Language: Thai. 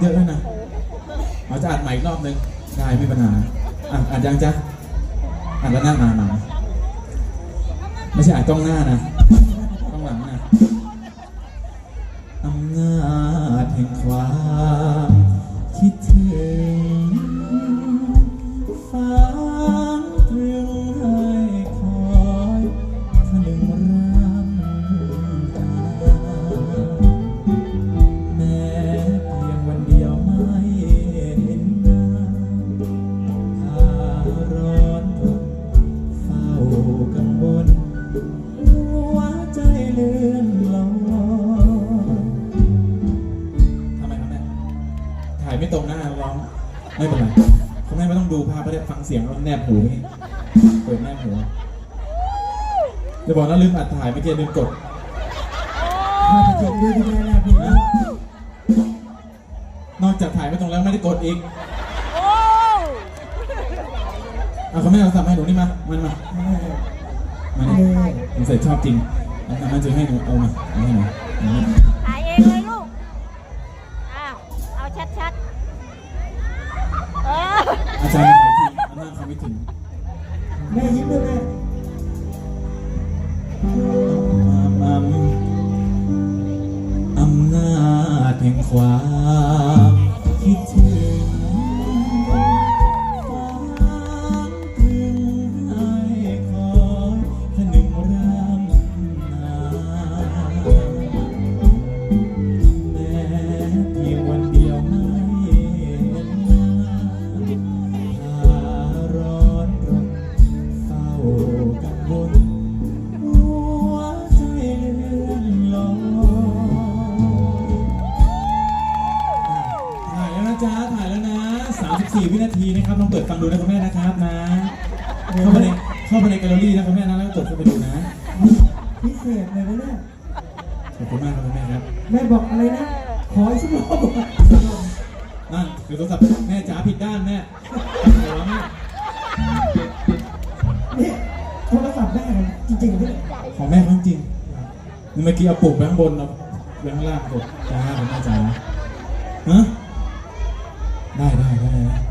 เยอะด้วยนะเราจะอัดใหม่อีกรอบนึงได้ไม่มีปัญหาอะอัดยังจ๊ะอัดแล้วหน้ามามาไม่ใช่อัดกล้องหน้านะกล้องหลังนะอำนาจแห่งความคิดถึง ไม่ตรงหน้าร้องไม่เป็นไรคุณแม่ไม่ต้องดูภาพไม่ได้ฟังเสียงแล้วแนบหูนี่เปิดแนบหูจะบอกนะลืมอัดถ่ายเมื่อกี้ลืมกดพาไปเจ็บด้วยที่แม่แลบลิ้นนะนอกจากถ่ายไม่ตรงแล้วไม่ได้กดอีกเอาเขาไม่เอาสับให้หนูนี่มามันมาแม่มานี่ผมใส่ชอบจริงเอาทำให้จะให้หนูเอามาเอาให้หนู อาจารย์ถ่ายทีเอาหน้าเขาไม่ถึง แม่ยิ้มด้วยแม่มามัมอำนาจแห่งความ 34วินาทีนะครับลองเปิดฟังดูนะคุณแม่นะครับนะเข้าไปในเข้าไปในแกลเลอรี่นะคุณแม่นะแล้วกดเข้าไปดูนะพิเศษเลยนะเนี่ยขอบคุณมากครับคุณแม่ครับแม่บอกอะไรนะขออีกสักรอบบอกว่านั่นคือโทรศัพท์แม่จ๋าผิดด้านแม่หัวแม่นี่โทรศัพท์แม่เลยจริงๆพี่ของแม่ของจริงนี่เมื่อกี้เอาปลูกไปข้างบนเอาไปข้างล่างกดจ้าของแม่จ๋าฮะได้ได้ได้ได้